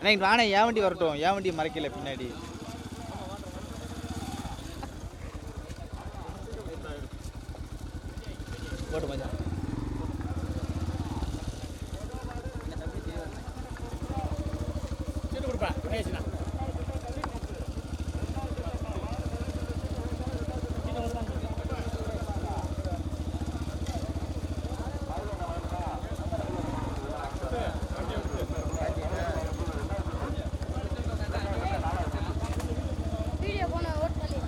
அண்ணா இங்க வாணே ஏன் வண்டி வரட்டும்? ஏன் வண்டி மறைக்கல பின்னாடி போட்டு மச்சான் வீடியோ போன ஓட் பண்ணி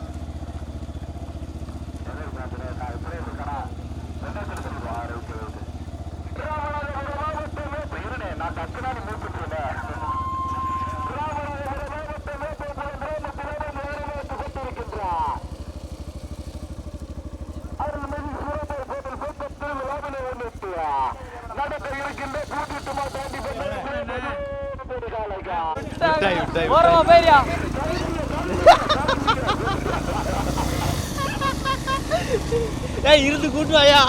விட்டாய், விட்டாய், ஓரமா ஏய் இருந்து கூட்டு வாயா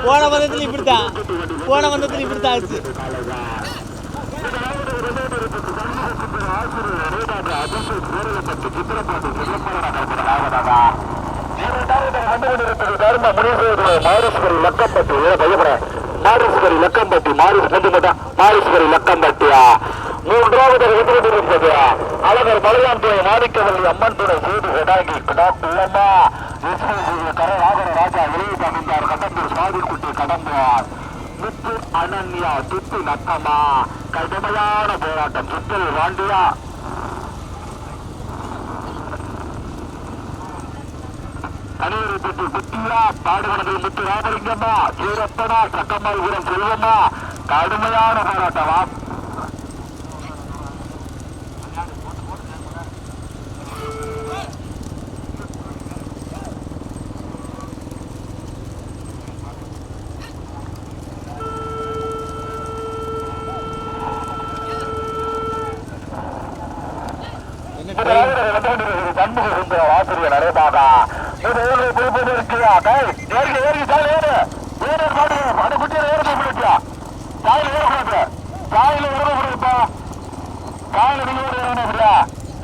போன வந்தத்துல இப்படித்தான். போன வந்தத்துல இப்படித்தான் ஆச்சு. மாரீஸ்வரி லக்கம்பட்டி மாரீஸ்வரி லக்கம்பட்டி மாரிஸ் கொண்டு மாரீஸ்வரி லக்கம்பட்டியா மூன்றாவது இருப்பது அழகர் மலையாண்டுடைய மாணிக்கவல்லி அம்மன் துணை செய்து கொடாங்கி கிடாக்குள்ளம்மா கரநாகர ராஜா இளைய தமிழ்ந்தார் கடம்பூர் சுவாமிக்குட்டி கடம்புவார் முத்து அனன்யா துத்து நக்கம்மா கடுமையான போராட்டம் சுத்தல் வாண்டியா கணியரைப்பட்டி குட்டியா பாடுவனது முத்து ராமலிங்கம்மா சீரப்பனா சக்கம்மாள்புரம் செல்வம்மா. கடுமையான போராட்டமா என்ன train? சண்முக சுந்தர ஆசிரியர் நடைபாதா இது ஏழு குறிப்பிட்டு இருக்கியா டேய் ஏறி ஏறி சாலை ஏறு ஏறு பாடு அது குட்டியில் ஏறு போயிடுச்சா சாயில் ஏறக்கூடாது காயில இறங்கக்கூடாதுப்பா காயில நீங்க ஏறி காயில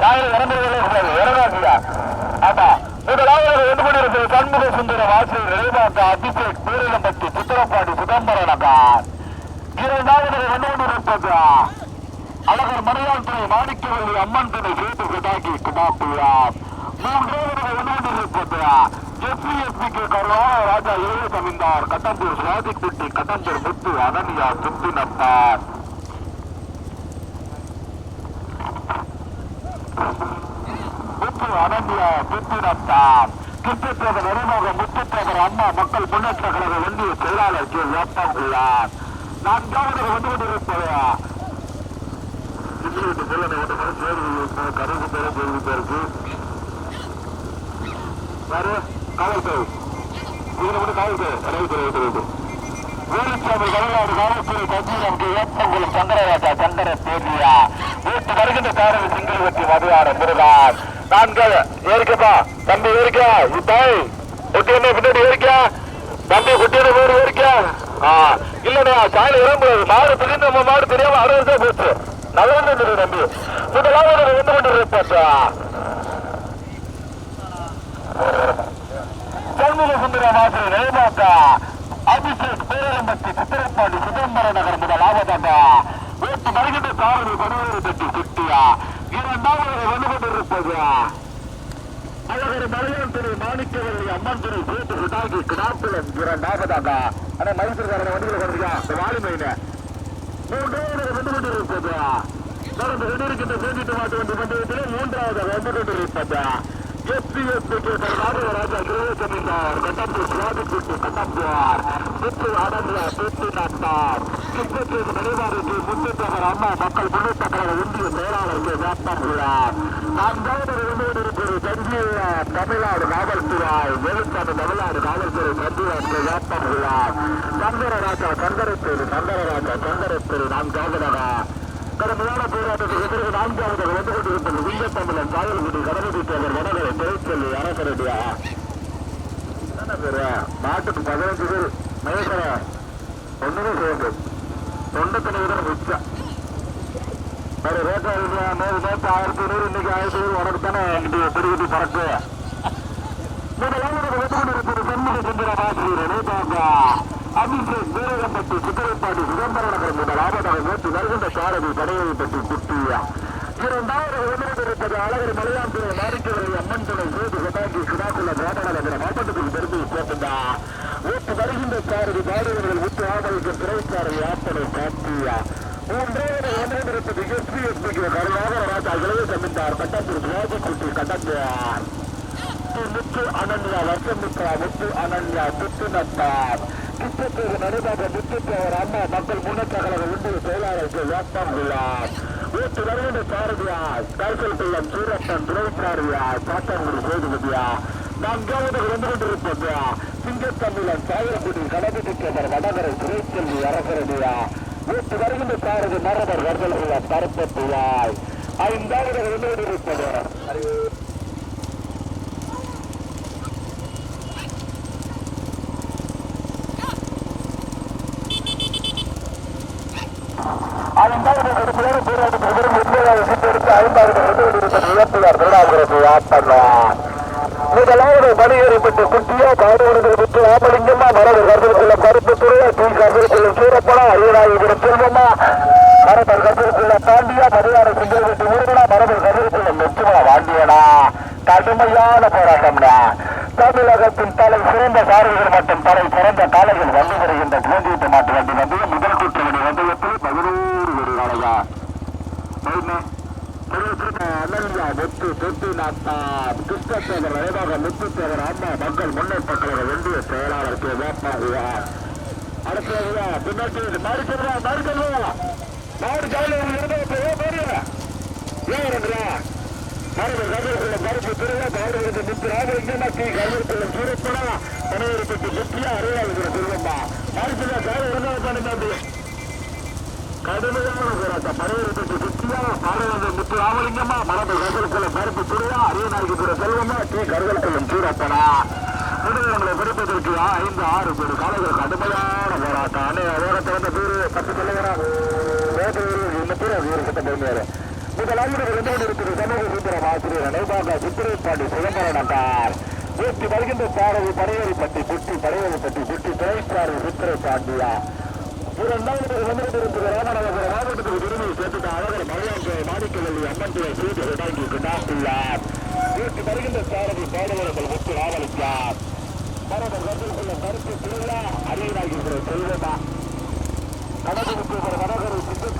சாயில் இறங்குறது கூடாது இறங்காதியா ஆமா. முதலாவது ரெண்டு மணி இருக்கு சண்முக சுந்தர ஆசிரியர் நடைபாத்தா அபிஷேக் பேரிலம்பட்டி சித்திரப்பாடி சிதம்பரம் இரண்டாவது ரெண்டு மணி இருப்பது? அழகர் மலையாள் துறை மாணிக்கவல்லி அம்மன் துணை சேத்து கடாக்கி குடாப்புயார் மூன்றாவது உணவண்டிருப்பது எஸ்பிஎஸ்பிக்கு கருவான ராஜா இளைய தமிழ்ந்தார் கட்டம்பூர் சுவாதிக்குட்டி கட்டம்பூர் முத்து அனன்யா சுத்தினத்தார் முத்து அனன்யா சுத்தினத்தார் கிருஷ்ணத்தேவர் நெருமாக முத்துத்தேவர் அம்மா மக்கள் முன்னேற்ற கழக ஒன்றிய செயலாளர் கே. வேப்பங்குள்ளார் நான்காவது வந்து கொண்டிருப்பது சிங்கிலிட்டு செல்லனை ஒன்று மணி கருது பேர போய்கிட்டு இருக்கு. யாரு? காவல்துறை. இதுல மட்டும் காவல்துறை. வேலுச்சாமி தமிழ்நாடு காவல்துறை தஜீரம் ஏப்பங்குளம் சங்கரராஜா சங்கர தேவியா வீட்டு வருகின்ற காரணம் சிங்கிள் சிங்கிலிவட்டி மதுவான முருகான். நான்கள் ஏறிக்கப்பா. தம்பி ஏறிக்கா. தாய் குட்டி பின்னாடி ஏறிக்கா. தம்பி குட்டியான பேர் ஏறிக்கா. ஆ இல்லடா சாயல இறங்குறது மாடு திடீர்னு நம்ம மாடு தெரியாம அறுபது தான் போச்சு. நல்லா இருந்தது தம்பி. முதலாவது வந்து கொண்டு இருப்பாச்சா? சண்முக சுந்தர மாசு நேமாக்கா அபிஷேக் பேரம்பட்டி சித்திரப்பாடி சிதம்பர நகர் முதல் ஆபத்தாண்டா வீட்டு வருகின்ற காவடி படுவது பற்றி சுட்டியா இரண்டாவது வந்து கொண்டிருப்பது அழகர் மலையாள் திரு மாணிக்கவல்லி அம்மன் துறை சேத்து விட்டாகி கிடாப்புலம் இரண்டாவதாக ஆனா மைசூர்காரன் வண்டியில் கொண்டிருக்கா இந்த வாலிமையின மூன்றாவது வந்து கொண்டிருப்பது தொடர்ந்து கொண்டிருக்கின்ற சேமிட்டு மாட்டு வண்டி பந்தயத்திலே மூன்றாவது வந்து கொண்டிருப்பது எஸ்பிஎஸ்பிக்கு ராஜா கிரகசமிந்தார் கட்டம்பூர் சுவாதிக்குட்டி கட்டம்புவார் முத்து ஆனந்தியா சுத்து நாட்டார் கிருஷ்ணத்தேவ் நினைவாருக்கு முத்துத்தவர் அம்மா மக்கள் முன்னேற்ற கழக ஒன்றிய செயலாளர் கே. வேப்பங்குளார் நான்காவது வந்து கொண்டிருப்பது தமிழ்நாடு காவல்துறை வேலுச்சாமி தமிழ்நாடு காவல்துறை சஞ்சீவ வேப்பங்குளார் சங்கரராஜா சங்கரத்தூர் சங்கரராஜா சங்கரத்தூர் நான்காவதாக கடுமையான போராட்டத்துக்கு பிறகு நான்காவது வந்து கொண்டிருப்பது விங்கத்தமிழன் சாயல்குடி கடவுள் தேவர் வடகரை திரைச்சொல்லி அரசரடியா. என்ன பேரு? நாட்டுக்கு பதினஞ்சு பேர் மகேஸ்வர ஒண்ணுமே செய்யுது தொண்டத்தனை விட ரேட்டா நேற்று ஆயிரத்தி நூறு இன்னைக்கு ஆயிரத்தி நூறு உனக்கு தானே என்கிட்ட பெருகிட்டு பறக்கு? முதலாவது வந்து கொண்டிருப்பது சண்முக சுந்தர ஆசிரியர் நேதாங்க வருகின்ற சாரதி குட்டியா அழகர் மலையாம்புரை மாணிக்கவரை அம்மன் துணை சேது கதாங்கி சுடாக்குள்ள கோட்டநகர மாவட்டத்தில் பெருமை சேர்த்துண்டா வருகின்ற சாரதி பாடுவர்கள் ஊட்டு ஆதரிக்க திரைச்சாரதி ஆப்பனை காட்டியா மூன்றாவது அமைந்திருப்பது எஸ்பி எஸ்பிக்கு கருணாக ராஜா இளைய சமித்தார் கட்டத்தில் சுவாஜிக்குட்டி கடந்தார் முத்து அனன்யா வசமித்ரா முத்து அனன்யா முத்து நட்டார். கிட்டத்தட்ட நடுவாக அவர் அம்மா மக்கள் முன்னேற்ற கழக ஒன்றிய செயலாளருக்கு வேட்பாம் உள்ளார். வீட்டு வருகின்ற சாரதியா கைசல் பிள்ளம் சூரப்பன் துறைச்சாரியா சாத்தாங்குடி சேதுபதியா நான்காவது வந்து கொண்டிருப்பது சிங்கத்தமிழன் சாயரக்குடி கடவுள் தேவர் வடகரை துறைச்செல்வி அரசரடியா. வீட்டு வருகின்ற சாரதி மரபர் வர்தல் உள்ள பரப்பத்துவாய் ஐந்தாவது வந்து ஐந்தாவது கடுமையான போராட்டத்தில் வெறும் ஐந்தாவது வெற்றியிருந்த இழப்பியார் திருநாவுக்கரசு முதலாவது மணியேறிப்பட்டு குட்டியா பாடுவர்கள் விட்டு ராமலிங்கம்மா மரபு கருத்திற்குள்ள கருப்பு துறையா தீ கருத்திற்குள்ள சூரப்படா ஐயனாயிரம் செல்வமா மரபர் கருத்திற்குள்ள பாண்டியா மரியாதை சிங்கவெட்டி முருகனா மரபு கருத்திற்குள்ள மெச்சுமா வாண்டியனா கடுமையான போராட்டம்னா தமிழகத்தின் தலை சிறந்த சாரதிகள் மற்றும் தலை சிறந்த காலையில் வந்து வருகின்ற பூந்தீட்டு மாட்டு வண்டி வந்து முதல் கூட்டணி வந்தயத்தில் பதினோரு ஒரு நாளையா அனல்யா கிருஷ்ணசேகர் வயதாக முத்துசேகர் அம்மா மக்கள் முன்னேற்ற கழக ஒன்றிய செயலாளர் கே வேப்பாகுவா அடுத்ததுவா பின்னாடி மாறி சொல்றா மாறி சொல்லுவா மாறி ஜாலியாக இருந்தா பேரு ஏன் இருக்கிறா மரபு கருவக்குள்ள மரபு திருவிழா பாடுகிறது முத்து ராமலிங்கம்மா கி கருவக்குள்ள சூரப்படா பனையருக்கு முக்கியா அறிவாளுங்கிற திருவம்மா. மறுபடியும் கால இருந்தால் பண்ணுங்க கடுமையான போராட்டம். பனையருக்கு சுற்றியா பாடுவது முத்து ராமலிங்கம்மா மரபு கருவக்குள்ள மரபு திருவிழா அரியநாயகபுர செல்வமா டி. கருவக்குள்ள சூரப்படா முதல்வர்களை பிடிப்பதற்கு ஐந்து ஆறு பேர் காலைகள் கடுமையான போராட்டம். அன்னைய ஓரத்தை வந்த பேரு பத்து சொல்லுகிறார் இந்த பேர் அது ஒரு சட்டம் போயிருந்தாரு முதலாவது இரண்டோடு இருக்கிற சமூக சுந்தரம் ஆசிரியர் நினைவாக சித்திரைப்பாண்டி சிதம்பரம் நட்டார் ஊற்றி வருகின்ற சாரதி படையேறிப்பட்டி குட்டி படையேறிப்பட்டி குட்டி துணைச்சாரதி சித்திரை பாண்டியா. இரண்டாவது வந்துட்டு இருக்கிற ராமநகர மாவட்டத்துக்கு திரும்பி சேர்த்துட்ட அழகர் மலையாங்க மாணிக்கவல்லி அம்மன் துறை செய்தி விடாங்கி கொண்டாட்டுள்ளார் ஊற்றி வருகின்ற சாரதி பாடுவர்கள் முத்து ராமலிங்கார் மரபர் கருத்துக்குள்ள கருத்து திருவிழா செல்வமா கடவுளுக்கு ஒரு வடகரை சிங்கத்தமிழன்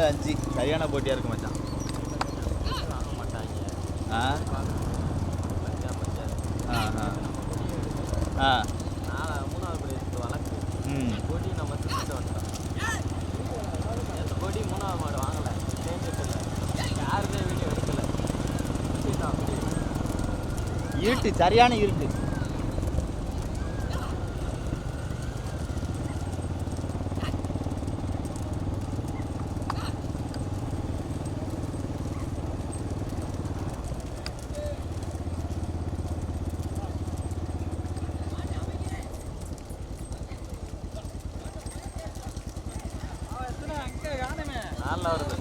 நாலு அஞ்சு. சரியான போட்டியாக இருக்கு மச்சான். ஆ? ஆ ஆ. ஆ மூணாவது ம். கொடி நம்ம திருப்பிட்டு வந்துட்டோம் அந்த கொடி மூணாவது மாடு வாங்கலை சேஞ்சஸ் யாருமே வீடியோ எடுக்கலை இருட்டு சரியான இருட்டு நல்லா வருது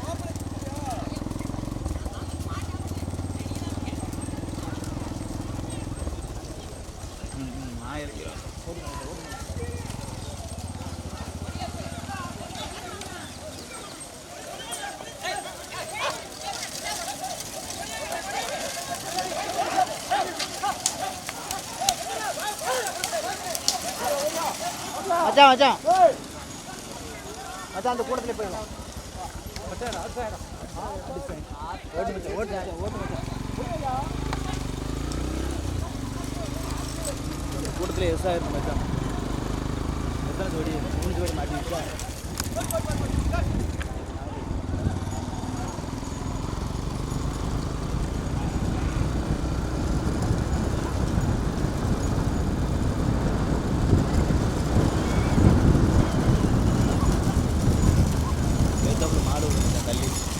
ம் ம் ஆயிரம் மச்சான் மச்சான் மச்சான் அந்த கூடத்துல போயிடலாம் ஓட்டு மச்சான் ஓட்டு மச்சான் ஓட்டு மச்சான் கூட்டத்தில் எஸ் ஆயிரம் மச்சான் எத்தனை ஜோடி மூணு ஜோடி மாட்டி வச்சா வெயிட்டபிள் மாடு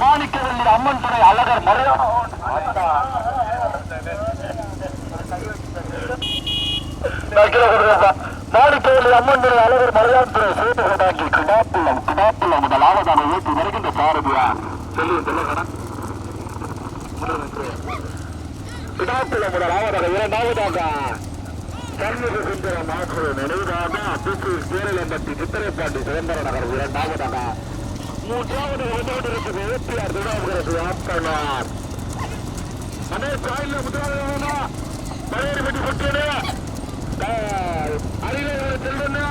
மாணிக்கவல்லி அம்மன் துறை அழகர் முறையான மாணிக்கவல்லி அம்மன் துறை அழகர் மலையான் துறை சேது கொண்டாங்கி கிடாப்புள்ளம் கிடாப்புள்ளம் முதலாவதாக ஏற்றி வருகின்ற சாரதியா? சொல்லி சொல்லுங்க கிடாப்புள்ளம் முதலாவதாக இரண்டாவதாக. சண்முக சுந்தர மாற்று நினைவாக திசு சேரலம்பட்டி சித்திரைப்பாண்டி சிதம்பர நகர் இரண்டாவதாக. மூன்றாவது வந்து ஏபிஆர் துணாமுகரசு ஆப்கனார் அதே சாயில முதலாவதா பழைய வெட்டி கொட்டியது அருகே செல்வன்னா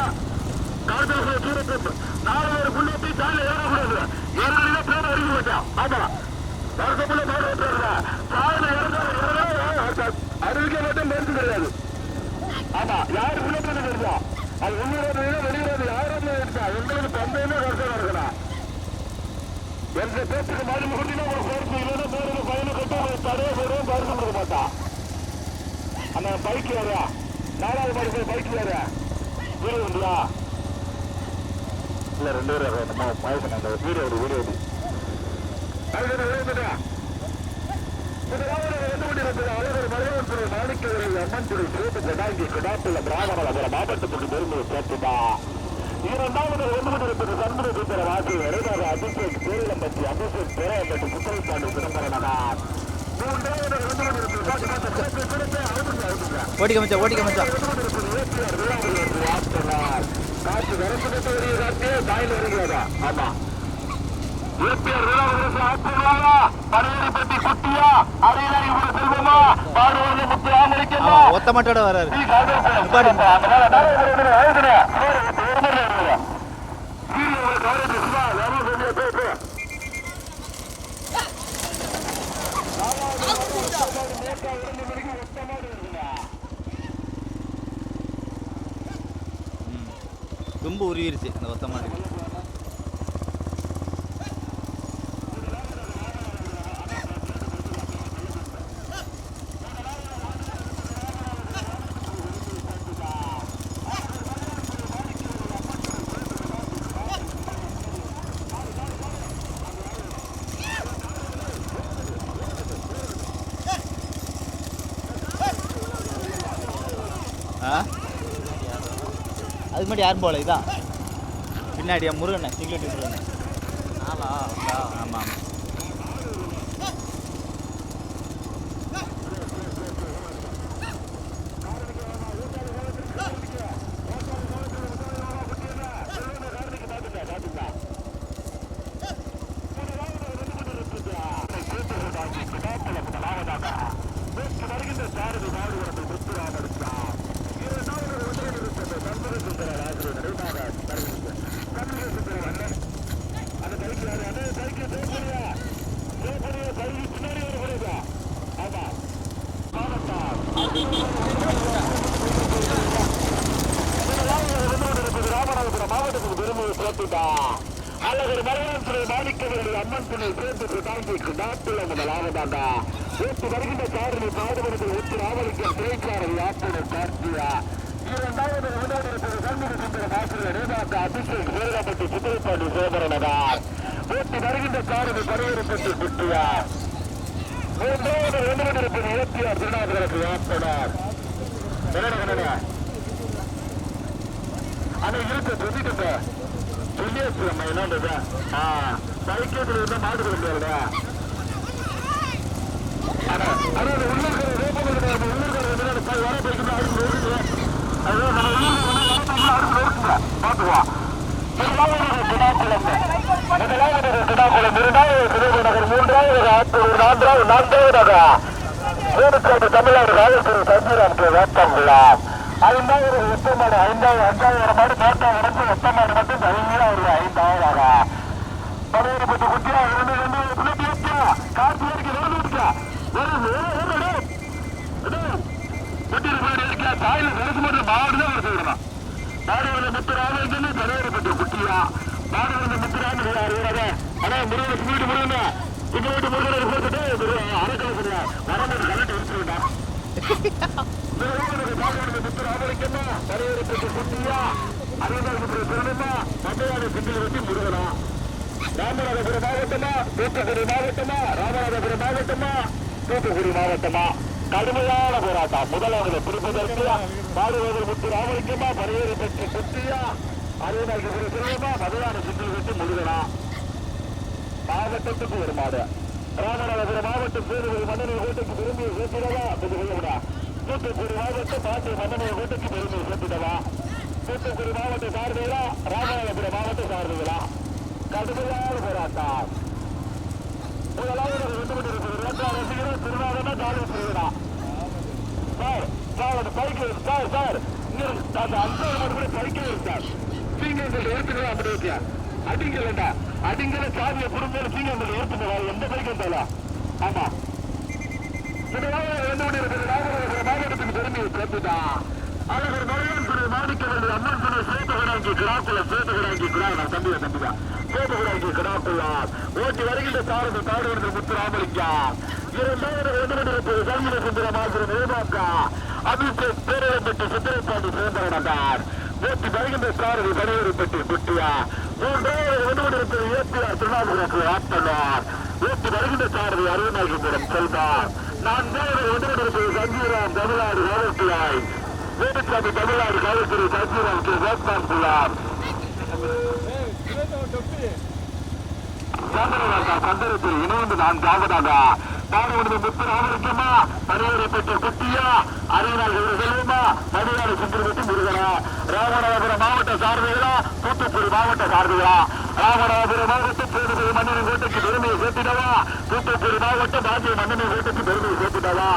கார்த்தாசுர சூரத்து நாலு பேர் புண்ணியத்தை சாயில ஏறக்கூடாது ஏறா பேர் அடிக்க மாட்டான் ஆமா. வருஷத்துல மாடு ஓட்டுறாங்க அறிவிக்க மட்டும் பேருக்கு கிடையாது. ஆமா யாரு புண்ணியத்தை தெரிஞ்சா அது உள்ளூர் வெளியூர் யாரும் எடுத்தா எங்களுக்கு தந்தையுமே கருத்தா இருக்கணும் எந்த பேச்சுக்கு மாதிரி முகட்டினா ஒரு பேருக்கு இல்லைன்னா பேருக்கு பையனை கட்டு தடையை போடுவோம் பரிசு கொடுக்க மாட்டான் அந்த பைக் வேறா நாலாவது மாடி போய் பைக் வேற வீடு உண்டுயா இல்ல ரெண்டு பேரும் நம்ம வயசு அந்த வீடு ஒரு வீடு ஒரு அதுக்கு விளையாட்டுடா மாவட்டத்துக்கு பெருமை சேர்த்துதா இரண்டாவது ஒன்றுபட்டிருப்பது சண்முக சுந்தர வாசி இரண்டாவது அபிஷேக் பேரிலம்பட்டி அபிஷேக் பேரம்பட்டி சுத்தரப்பாண்டி சிதம்பரனார் மூன்றாவது ஒன்றுபட்டிருப்பது ஓடிக்க மச்சா ஓடிக்க மச்சா. காற்று வரப்பு கட்ட வருகிறார் வருகிறதா ஆமா ஏபிஆர் வேளாண் ஆற்றுவாயா படையெடுப்பட்டி குட்டியா? அரையில இவ்வளவு செல்வமா? பாடுவது முத்து ஆமரிக்கமா ஆமா ஒத்த மாட்டோட வராரு. தும்பு உருவிருச்சு அந்த ஒத்த அதுக்கு முன்னாடி யாரும் போகல இதான். பின்னாடியா முருகண்ணே சிங்கிளட்டி முருகண்ணே உண்டா? ஆமாம் பெருமையை சேர்த்துட்டா அழகர் மலையாளத்துறை அம்மன் துணை சேர்த்து தாங்கிக்கு நாட்டில் முதலாவதாக வருகின்ற சாரணி பாடுபடுத்த ஒத்து ராவலிக்கம் திரைக்காரர் ஆப்பனர் கார்த்தியா இரண்டாவது வினோதத்தில் சண்முக சுந்தர ஆசிரியர் ரேதாக்க அபிஷேக் வேலப்பட்டி சித்திரப்பாண்டி சோதரனதார் ஓட்டு வருகின்ற சாரணி பரிவரப்பட்டு குட்டியா மூன்றாவது வினோதத்தில் இலக்கியார் திருநாகரத்து ஆப்பனர் என்ன அதை இருக்க சொல்லிட்டு சொல்லியாச்சு நம்ம என்னன்றது சைக்கிள் இருந்தா மாடு கொள்ள முடியாதுடா ஆனா அது உள்ள இருக்கிற ரோப்பம் கிடையாது உள்ள இருக்கிற வர அடுத்து அதுதான் நம்ம உள்ள இருக்கிற அடுத்து மூன்றாவது நான்காவது தமிழ்நாடு ராஜஸ்தான் சத்யராம் வேட்டம் விழா ஐந்தாவது எட்டமாடு ஐந்தாவது அஞ்சாவது மாடு நேற்று இடத்து எட்டமாடு மட்டும் தனியாக ஒரு ஐந்தாவதாக பத்து குட்டியா இரண்டு ரெண்டு பிள்ளைக்கு வச்சா காற்று இருக்கு வேறு இருக்கா குட்டி மாடு இருக்கா தாயில கருத்து மட்டும் மாடு தான் வர சொல்லணும் மாடு வந்து முத்துராமன்னு பத்து குட்டியா மாடு வந்து முத்துராமன் யாரு ஆனா முருகன் வீட்டு முருகன் இங்க வீட்டு முருகன் போட்டுட்டு அரக்கலை சொல்லுவா வரம்போது கலட்டு எடுத்துருந்தா ராமநாதபுரம் மாவட்டமா? தூத்துக்குடி மாவட்டமா? ராமநாதபுர மாவட்டமா? தூத்துக்குடி மாவட்டமா? கடுமையான போராட்டம். முதலாவது பிடிப்பதற்கு பாடுவதில் முத்து ராமலிங்கமா பரையேறி பெற்று குட்டியா அறுபதாயிரம் செல்வமா மதுரான சுற்றி வெட்டி முருகனா? மாவட்டத்துக்கு ஒரு மாடு ராமநாதபுரம் மாவட்டம் சேருவது மன்னனை விரும்பிய சேர்க்கிறதா சேர்த்திடவா புதுவையோட தூத்துக்குடி மாவட்டம் பாட்டு மன்னனை கோட்டைக்கு பெருமை சேர்த்திடவா தூத்துக்குடி மாவட்ட சார்பிகளா ராமநாதபுரம் மாவட்டம் சார்பிகளா கடுமையான போராட்டம் முதலாவது ரெண்டு மணி இரண்டாம் ரசிகரும் சார் சார் அந்த பைக்கு சார் சார் அந்த கூட பைக்கே இருக்கு சீங்கங்கள் எடுத்துக்கலாம் அப்படி வைக்க அடிங்கலண்டா அடிங்கல சாவியை புடுங்கல சீங்கங்கள் எடுத்துக்கலாம் எந்த பைக் இருந்தாலும் ஆமா முதலாவது ரெண்டு மணி இருக்குது ராமநாதபுரம் மாவட்டத்துக்கு பெருமையை சேர்த்துதான் அழகர் மலையான் துறை மாணிக்கவல்லி அம்மன் துறை சேத்தகராங்கி கிராக்குல சேத்தகராங்கி கிரா நான் தம்பியா தம்பியா சேத்தகராங்கி கிராக்குலா ஓட்டி வருகின்ற சாரதி தாடுவர்கள் முத்துராமலிங்கா இரண்டாவது ரெண்டு மணி சுந்தர மாசிரம் ஏமாக்கா அபிஷேக் பேரம்பட்டி சித்திரப்பாண்டி சுதந்திரனார் ஓட்டி வருகின்ற சாரதி பணியூரிப்பட்டி குட்டியா மூன்றாவது ரெண்டு மணி திருநாவுக்கு ஆட்டனார் ஓட்டி வருகின்ற சாரதி அருணாகிபுரம் செல்வார். நான்காவது ரெண்டு சஞ்சீராம் தமிழ்நாடு காவல்துறை. வேலுசாமி தமிழ்நாடு காவல்துறை சஞ்சீராம் கே. வேட்பான் புலார் சந்திரநாதா சந்திரத்தில் இணைந்து நான்காவதாக. பாடுவது முத்து ராமலிங்கம்மா பரிவரை பெற்ற குட்டியா? அரியநாள் செல்வமா? முருகனா? ராமநாதபுரம் மாவட்ட சார்பிகளா? தூத்துக்குடி மாவட்ட சார்பிகளா? ராமநாதபுரம் மாவட்டம் பேருமை மன்னனின் கோட்டைக்கு பெருமையை சேர்த்திடவா? தூத்துக்குடி மாவட்டம் பாண்டிய மன்னனின் கோட்டைக்கு பெருமையை சேர்த்திடவா?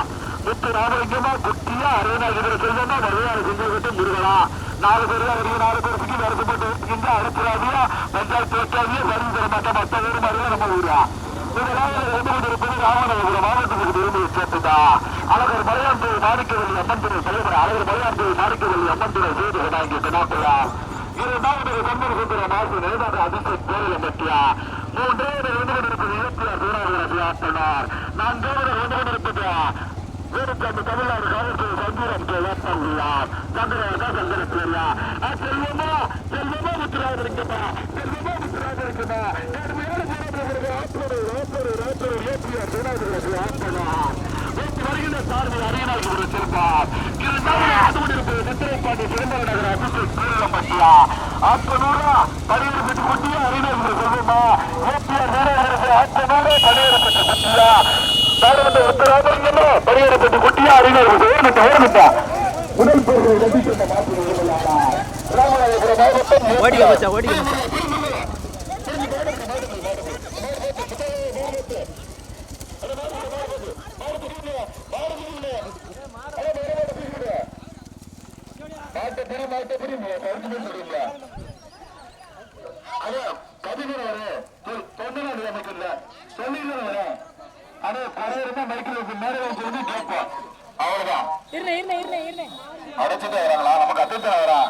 முத்து ராமலிங்கமா குட்டியா அருணாகிற செல்வமா வருவாரு செஞ்சவட்டம் முருகனா. நாலு பேர் வருகிற நாலு பேருக்கு வருத்தப்பட்டு இருக்கின்ற அடுப்புறாதியா பஞ்சாயத்து வைக்காதியா வரும் தர மாட்டா மற்ற ஊர் மாதிரியா நம்ம ஊரா. இதெல்லாம் இருந்து கொண்டிருப்பது ராமநாதபுரம் மாவட்டத்துக்கு பெருமையை சேர்த்துதா அழகர் மலையாண்டு மாணிக்கவல்லி அம்மன் துறை தலைவர் அழகர் மலையாண்டு மாணிக்கவல்லி அம்மன் துறை செய்து நாங்கள் கணாக்கிறார் இரண்டாவது கம்பர் சுந்தர மாசு நேதாக அபிஷேக் கோயிலம் பற்றியா மூன்றாவது வந்து கொண்டிருப்பது இயக்குனர் சூறாவளி ஆட்டனார் நான்காவது வந்து கொண்டிருப்பது வேலுக்காண்டு தமிழ்நாடு காவல்துறை சங்கூரம் வேப்பங்குள்ளார் சங்கரா சங்கரப்பிரியா செல்வமா? செல்வமா முத்துராஜ இருக்குமா செல்வமா முத்துராஜ இருக்குமா கடுமையான போராட்டம் ஆற்றோடு ராப்போடு ராப்போடு ஏபிஆர் சூறாவளி ஆட்டனார் வருகின்ற சார்பு அரியணாக்கு ஒரு சிறப்பார் இரண்டாவது ஆண்டு கொண்டிருப்பது சித்திரைப்பாண்டி சிதம்பர நகர அபிஷேக் சூரியப்பட்டியா ஆத்மநூறா பரிவரப்பட்டு குட்டியா சொல்லுமா ஏபிஆர் வீரர்களுக்கு ஆத்மநூறா பரிவரப்பட்டு குட்டியா நாடுமன்ற உத்தரவாதமா பெற்று குட்டியா அரியணாக்கு ஓர்மிட்டா ஓர்மிட்டா முதல் பொருள் மாவட்டம் ஓடிக்க மச்சான் ஓடிக்க மச்சான் மாட்டப்படி மாட்டப்படி பறிச்சு சொல்றீங்க அதான் பதினோரு வரும் தொண்டனாடி நமக்கு இல்ல சொல்லிடுறேன் ஆனா பழைய இருந்தா மைக்கில் மேலே சொல்லி கேட்போம் அவ்வளவுதான். அடைச்சிட்டு வராங்களா? நமக்கு அத்தனை வரா.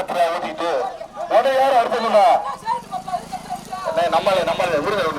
எப்படா ஊத்திட்டு? உடனே யாரும் அடுத்ததுண்ணா நம்மளே நம்மளே விடுதலை